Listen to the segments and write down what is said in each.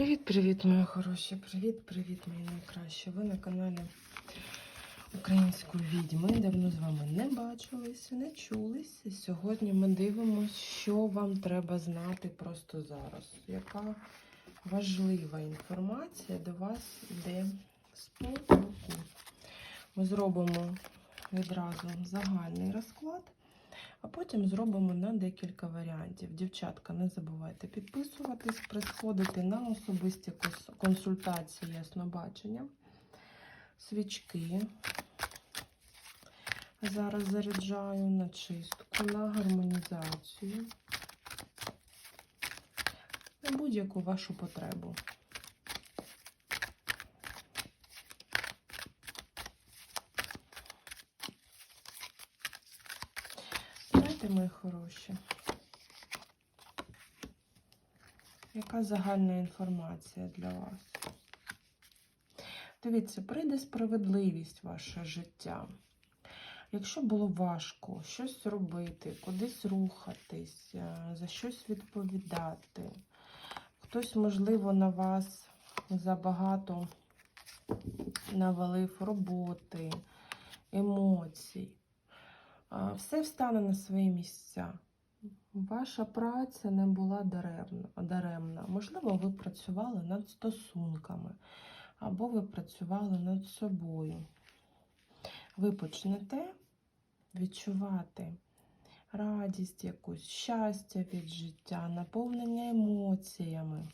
Привіт-привіт, мої хороші! Привіт-привіт, мої найкращі! Ви на каналі Української відьми. Давно з вами не бачилися, не чулися. Сьогодні ми дивимося, що вам треба знати просто зараз. Яка важлива інформація до вас йде з потоку. Ми зробимо відразу загальний розклад. А потім зробимо на декілька варіантів. Дівчатка, не забувайте підписуватись, приходити на особисті консультації яснобачення, свічки. Зараз заряджаю на чистку, на гармонізацію, на будь-яку вашу потребу. Знаєте, мої хороші, яка загальна інформація для вас? Дивіться, прийде справедливість в ваше життя. Якщо було важко щось робити, кудись рухатись, е, за щось відповідати, хтось, можливо, на вас забагато навалив роботи, емоцій. Все встане на свої місця. Ваша праця не була даремна. Можливо, ви працювали над стосунками, або ви працювали над собою. Ви почнете відчувати радість, якусь щастя від життя, наповнення емоціями.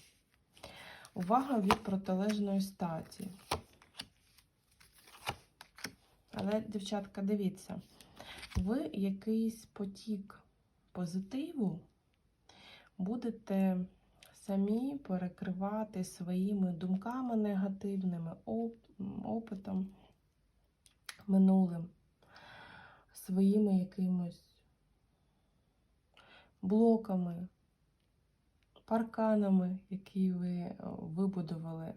Увага від протилежної статі. Але, дівчатка, дивіться ви якийсь потік позитиву будете самі перекривати своїми думками негативними, опитом минулим, своїми якимось блоками, парканами, які ви е, вибудували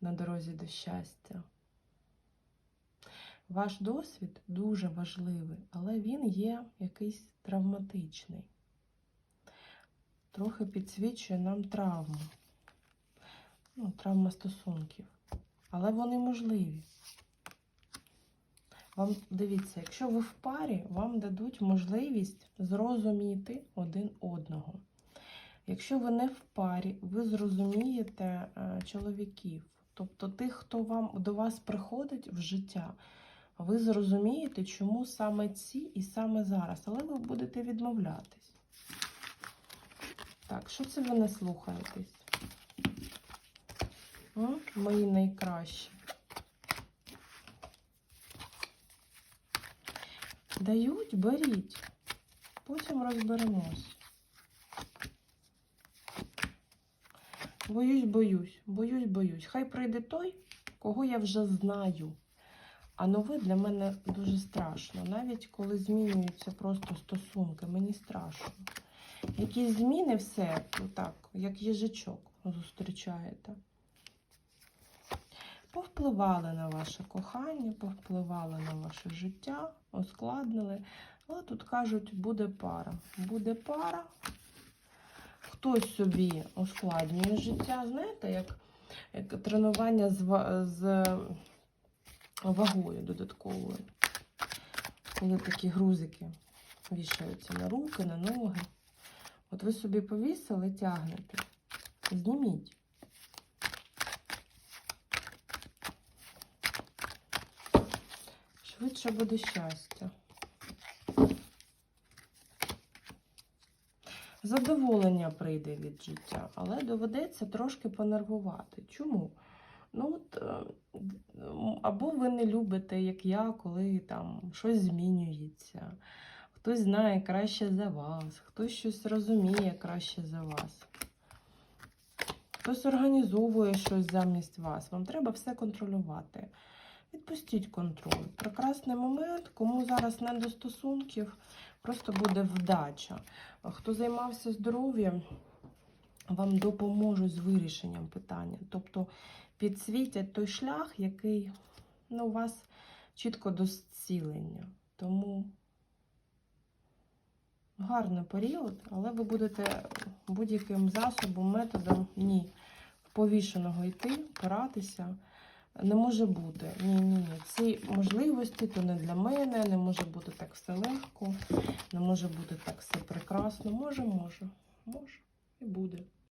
на дорозі до щастя. Ваш досвід дуже важливий, але він є якийсь травматичний. Трохи підсвічує нам травму. Ну, травма стосунків. Але вони можливі. Вам дивіться, якщо ви в парі, вам дадуть можливість зрозуміти один одного. Якщо ви не в парі, ви зрозумієте е, чоловіків, тобто тих, хто вам до вас приходить в життя ви зрозумієте, чому саме ці і саме зараз, але ви будете відмовлятись. Так, що це ви не слухаєтесь? Мої найкращі. Дають, беріть. Потім розберемось. Боюсь, боюсь, боюсь, боюсь. Хай прийде той, кого я вже знаю. А нове для мене дуже страшно. Навіть коли змінюються просто стосунки, мені страшно. Якісь зміни все, так, як їжачок зустрічаєте. Повпливали на ваше кохання, повпливали на ваше життя, ускладнили. Але тут кажуть, буде пара. Буде пара. Хтось собі ускладнює життя. Знаєте, як, як тренування з, з вагою додатковою. Коли такі грузики вішаються на руки, на ноги. От ви собі повісили, тягнете. Зніміть. Швидше буде щастя. Задоволення прийде від життя, але доведеться трошки понервувати. Чому? Ну, от, е, або ви не любите, як я, коли там щось змінюється. Хтось знає краще за вас, хтось щось розуміє краще за вас. Хтось організовує щось замість вас. Вам треба все контролювати. Відпустіть контроль. Прекрасний момент, кому зараз не до стосунків, просто буде вдача. Хто займався здоров'ям, вам допоможуть з вирішенням питання. Тобто підсвітять той шлях, який ну, у вас чітко до зцілення. Тому гарний період, але ви будете будь-яким засобом, методом ні. Повішеного йти, опиратися. Не може бути. Ні, ні, ні. Ці можливості то не для мене, не може бути так все легко, не може бути так все прекрасно. Може, може, може і буде.